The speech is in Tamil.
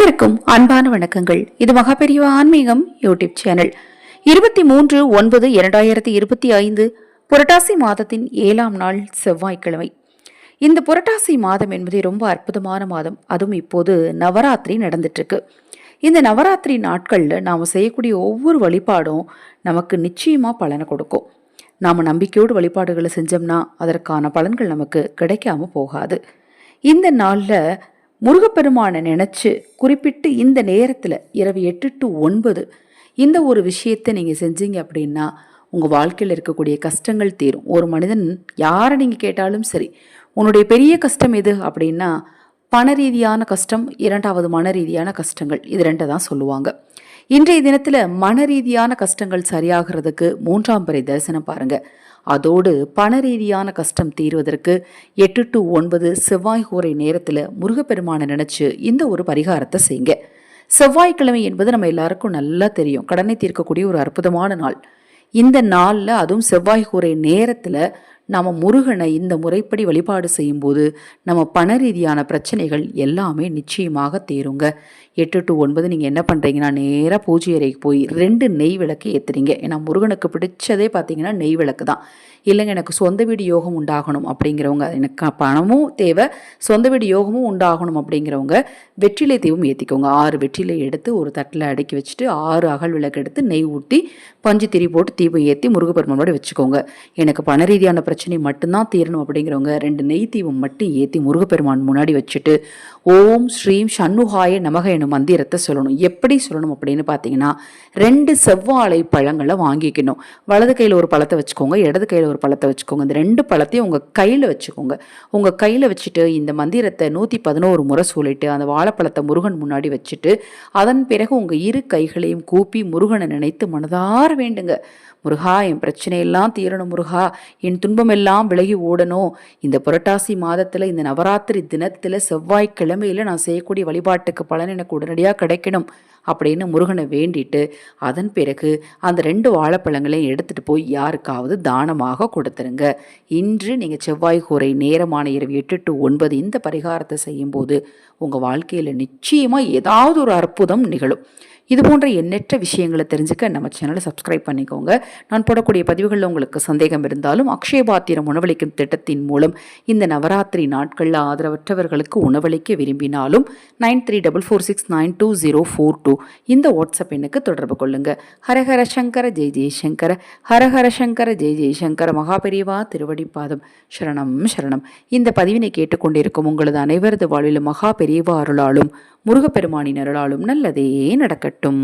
அனைவருக்கும் அன்பான வணக்கங்கள். இது மகாபெரிய ஆன்மீகம் யூடியூப் சேனல். இருபத்தி மூன்று ஒன்பது இரண்டாயிரத்தி இருபத்தி ஐந்து புரட்டாசி மாதத்தின் ஏழாம் நாள் செவ்வாய்க்கிழமை. இந்த புரட்டாசி மாதம் என்பது ரொம்ப அற்புதமான மாதம். அதுவும் இப்போது நவராத்திரி நடந்துட்டுருக்கு. இந்த நவராத்திரி நாட்களில் நாம் செய்யக்கூடிய ஒவ்வொரு வழிபாடும் நமக்கு நிச்சயமாக பலனை கொடுக்கும். நாம் நம்பிக்கையோடு வழிபாடுகளை செஞ்சோம்னா அதற்கான பலன்கள் நமக்கு கிடைக்காம போகாது. இந்த நாளில் முருகப்பெருமானை நினச்சி குறிப்பிட்டு இந்த நேரத்தில் இரவு எட்டு டு ஒன்பது இந்த ஒரு விஷயத்தை நீங்கள் செஞ்சீங்க அப்படின்னா உங்கள் வாழ்க்கையில் இருக்கக்கூடிய கஷ்டங்கள் தீரும். ஒரு மனிதன் யாரை நீங்கள் கேட்டாலும் சரி உன்னுடைய பெரிய கஷ்டம் எது அப்படின்னா பண ரீதியான கஷ்டம் இரண்டாவது மன ரீதியான கஷ்டங்கள் இது ரெண்டை தான் சொல்லுவாங்க. இன்றைய தினத்தில் மன ரீதியான கஷ்டங்கள் சரியாகிறதுக்கு மூன்றாம் பிறை தரிசனம் பாருங்க. அதோடு பண ரீதியான கஷ்டம் தீர்வதற்கு எட்டு டு ஒன்பது செவ்வாய் ஹோரை நேரத்தில் முருகப்பெருமானை நினச்சி இந்த ஒரு பரிகாரத்தை செய்யுங்க. செவ்வாய்க்கிழமை என்பது நம்ம எல்லாருக்கும் நல்லா தெரியும். கடனை தீர்க்கக்கூடிய ஒரு அற்புதமான நாள். இந்த நாளில் அதுவும் செவ்வாய் கூரை நேரத்தில் நாம் முருகனை இந்த முறைப்படி வழிபாடு செய்யும்போது நம்ம பண ரீதியான பிரச்சனைகள் எல்லாமே நிச்சயமாக தீருங்க. எட்டு டு ஒன்பது நீங்கள் என்ன பண்ணுறீங்கன்னா நேராக பூஜை அறைக்கு போய் ரெண்டு நெய் விளக்கு ஏற்றுறீங்க ஏன்னா முருகனுக்கு பிடிச்சதே பார்த்தீங்கன்னா நெய் விளக்கு தான். இல்லைங்க எனக்கு சொந்த வீடு யோகம் உண்டாகணும் அப்படிங்கிறவங்க எனக்கு பணமும் தேவை சொந்த வீடு யோகமும் உண்டாகணும் அப்படிங்கிறவங்க வெற்றிலை தீபம் ஏற்றிக்கோங்க ஆறு வெற்றிலை எடுத்து ஒரு தட்டில் அடுக்கி வச்சுட்டு ஆறு அகல் விளக்கு எடுத்து நெய் ஊற்றி பஞ்சு திரி போட்டு தீபம் ஏற்றி முருகப்பெருமானோட வச்சுக்கோங்க. எனக்கு பண ரீதியான பிரச்சனை பிரச்சனை மட்டும்தான் தீரணும் அப்படிங்கிறவங்க ரெண்டு நெய் தீபம் மட்டும் ஏற்றி முருகப்பெருமான் முன்னாடி வச்சுட்டு ஓம் ஸ்ரீம் சண்முகாய நமக எனும் மந்திரத்தை சொல்லணும். எப்படி சொல்லணும் அப்படின்னு பார்த்தீங்கன்னா ரெண்டு செவ்வாழை பழங்களை வாங்கிக்கணும். வலது கையில் ஒரு பழத்தை வச்சுக்கோங்க இடது கையில் ஒரு பழத்தை வச்சுக்கோங்க. இந்த ரெண்டு பழத்தையும் உங்கள் கையில் வச்சுக்கோங்க. உங்கள் கையில் வச்சுட்டு இந்த மந்திரத்தை நூற்றி பதினோரு முறை சொல்லிட்டு அந்த வாழைப்பழத்தை முருகன் முன்னாடி வச்சுட்டு அதன் பிறகு உங்கள் இரு கைகளையும் கூப்பி முருகனை நினைத்து மனதார வேண்டுங்க. முருகா என் பிரச்சனையெல்லாம் தீரணும் முருகா. என் துன்பம் துன்பமெல்லாம் விலகி ஓடணும். இந்த புரட்டாசி மாதத்தில் இந்த நவராத்திரி தினத்தில் செவ்வாய்க்கிழமையில் நான் செய்யக்கூடிய வழிபாட்டுக்கு பலன் எனக்கு உடனடியாக கிடைக்கணும். அப்படின்னு முருகனை வேண்டிட்டு அதன் பிறகு அந்த ரெண்டு வாழைப்பழங்களையும் எடுத்துகிட்டு போய் யாருக்காவது தானமாக கொடுத்துருங்க. இன்று நீங்கள் செவ்வாய் கூரை நேரமான இரவு எட்டு டு ஒன்பது இந்த பரிகாரத்தை செய்யும்போது உங்கள் வாழ்க்கையில் நிச்சயமாக ஏதாவது ஒரு அற்புதம் நிகழும். இது போன்ற எண்ணற்ற விஷயங்களை தெரிஞ்சுக்க நம்ம சேனலை சப்ஸ்கிரைப் பண்ணிக்கோங்க. நான் போடக்கூடிய பதிவுகளில் உங்களுக்கு சந்தேகம் இருந்தாலும் அக்ஷயபாத்திரம் உணவளிக்கும் திட்டத்தின் மூலம் இந்த நவராத்திரி நாட்களில் ஆதரவற்றவர்களுக்கு உணவளிக்க விரும்பினாலும் nine three double four six nine two zero four two two இந்த வாட்ஸ்அப் எண்ணுக்கு தொடர்பு கொள்ளுங்க. ஹரஹர சங்கர ஜெய் ஜெய்சங்கர ஹரஹர சங்கர ஜெய் ஜெய்சங்கர மகாபெரிவா திருவடிப்பாதம் சரணம் சரணம். இந்த பதிவினை கேட்டுக்கொண்டிருக்கும் உங்களது அனைவரது வாழ்விலும் மகா பெரியவா அருளாலும் முருகப்பெருமானின் அருளாலும் நல்லதே நடக்கட்டும்.